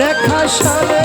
রেখা সরে।